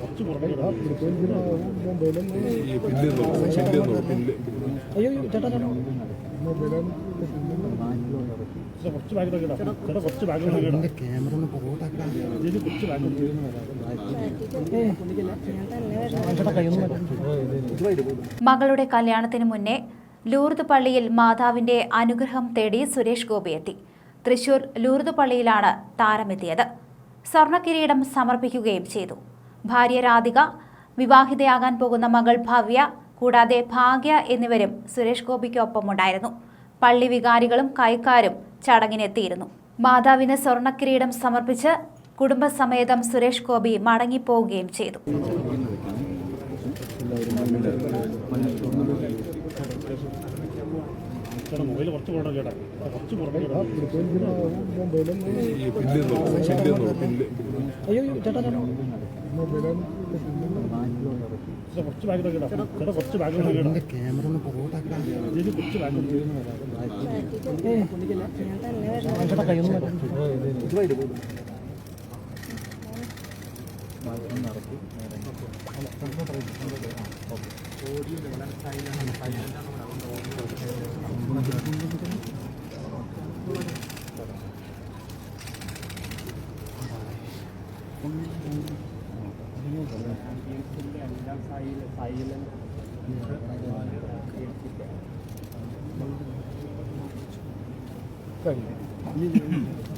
കുറച്ച്. അയ്യോ ചേട്ടാ മകളുടെ കല്യാണത്തിന് മുന്നേ ലൂർദ് പള്ളിയിൽ മാതാവിന്റെ അനുഗ്രഹം തേടി സുരേഷ് ഗോപി എത്തി തൃശൂർ ലൂർദ് പള്ളിയിലാണ് താരമെത്തിയത്. സ്വർണക്കിരീടം സമർപ്പിക്കുകയും ചെയ്തു. ഭാര്യ രാധിക വിവാഹിതയാകാൻ പോകുന്ന മകൾ ഭവ്യ കൂടാതെ ഭാഗ്യ എന്നിവരും സുരേഷ് ഗോപിക്കൊപ്പമുണ്ടായിരുന്നു. പള്ളി വികാരികളും കൈക്കാരും ചടങ്ങിനെത്തിയിരുന്നു. മാതാവിന് സ്വർണക്കിരീടം സമർപ്പിച്ച് കുടുംബസമേതം സുരേഷ് ഗോപി മടങ്ങിപ്പോവുകയും ചെയ്തു. ചേട്ടാ മൊബൈൽ കുറച്ച് പോകണം ചേട്ടാ കുറച്ച് പില്ല്. അയ്യോ ചേട്ടാ ചേട്ടാ. കുറച്ച് ബാഗ് ചേട്ടാ ചേട്ടാ കുറച്ച് ബാഗ് ചേട്ടാ ക്യാമറ ഒന്ന് പുറകോട്ടാക്കാം ഇതിന് കുറച്ച് ബാഗ് ചേട്ടാ കയ്യൊന്നും തട്ടി. ബാക്കിൽ നിന്ന് വെക്കും. അത്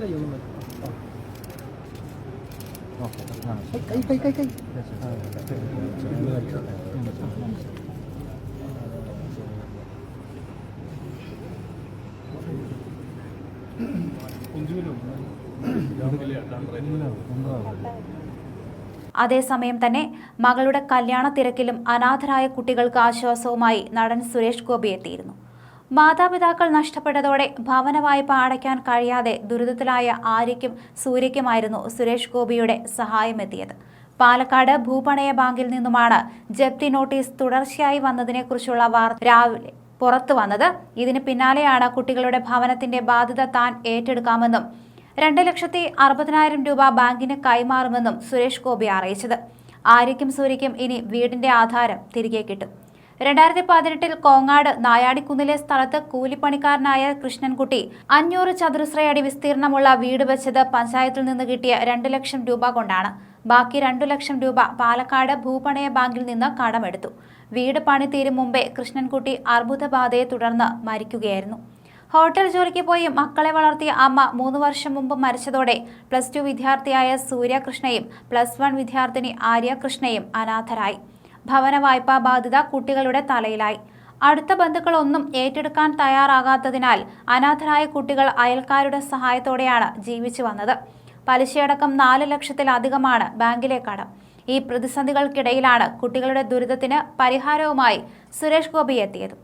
കയ്യൊന്നും കൈ കൈ കൈ കൈ അതേസമയം തന്നെ മകളുടെ കല്യാണ തിരക്കിലും അനാഥരായ കുട്ടികൾക്ക് ആശ്വാസവുമായി നടൻ സുരേഷ് ഗോപി എത്തിയിരുന്നു. മാതാപിതാക്കൾ നഷ്ടപ്പെട്ടതോടെ ഭവന വായ്പ അടയ്ക്കാൻ കഴിയാതെ ദുരിതത്തിലായ ആര്യയ്ക്കും സൂര്യയ്ക്കുമായിരുന്നു സുരേഷ് ഗോപിയുടെ സഹായമെത്തിയത് പാലക്കാട് ഭൂപണയ ബാങ്കിൽ നിന്നുമാണ് ജപ്തി നോട്ടീസ് തുടർച്ചയായി വന്നതിനെക്കുറിച്ചുള്ള വാർത്ത രാവിലെ പുറത്തു വന്നത്. ഇതിന് പിന്നാലെയാണ് കുട്ടികളുടെ ഭവനത്തിന്റെ ബാധ്യത താൻ ഏറ്റെടുക്കാമെന്നും രണ്ട് ലക്ഷത്തി അറുപതിനായിരം രൂപ ബാങ്കിന് കൈമാറുമെന്നും സുരേഷ് ഗോപി അറിയിച്ചത്. ആര്യയ്ക്കും സൂര്യയ്ക്കും ഇനി വീടിന്റെ ആധാരം തിരികെ കിട്ടും. രണ്ടായിരത്തി പതിനെട്ടിൽ കോങ്ങാട് നായാടിക്കുന്നിലെ സ്ഥലത്ത് കൂലിപ്പണിക്കാരനായ കൃഷ്ണൻകുട്ടി അഞ്ഞൂറ് ചതുരശ്രയടി വിസ്തീർണമുള്ള വീട് വെച്ചത് പഞ്ചായത്തിൽ നിന്ന് കിട്ടിയ രണ്ട് ലക്ഷം രൂപ കൊണ്ടാണ്. ബാക്കി രണ്ടു ലക്ഷം രൂപ പാലക്കാട് ഭൂപണയ ബാങ്കിൽ നിന്ന് കടമെടുത്തു. വീട് പണി തീരും മുമ്പേ കൃഷ്ണൻകുട്ടി അർബുദബാധയെ തുടർന്ന് മരിക്കുകയായിരുന്നു. ഹോട്ടൽ ജോലിക്ക് പോയി മക്കളെ വളർത്തിയ അമ്മ മൂന്ന് വർഷം മുമ്പ് മരിച്ചതോടെ പ്ലസ് ടു വിദ്യാർത്ഥിയായ സൂര്യകൃഷ്ണയും പ്ലസ് വൺ വിദ്യാർത്ഥിനി ആര്യകൃഷ്ണയും അനാഥരായി. ഭവന വായ്പാ ബാധ്യത കുട്ടികളുടെ തലയിലായി. അടുത്ത ബന്ധുക്കളൊന്നും ഏറ്റെടുക്കാൻ തയ്യാറാകാത്തതിനാൽ അനാഥരായ കുട്ടികൾ അയൽക്കാരുടെ സഹായത്തോടെയാണ് ജീവിച്ചു വന്നത്. പലിശയടക്കം നാല് ലക്ഷത്തിലധികമാണ് ബാങ്കിലെ കടം. ഈ പ്രതിസന്ധികൾക്കിടയിലാണ് കുട്ടികളുടെ ദുരിതത്തിന് പരിഹാരവുമായി സുരേഷ് ഗോപി എത്തിയത്.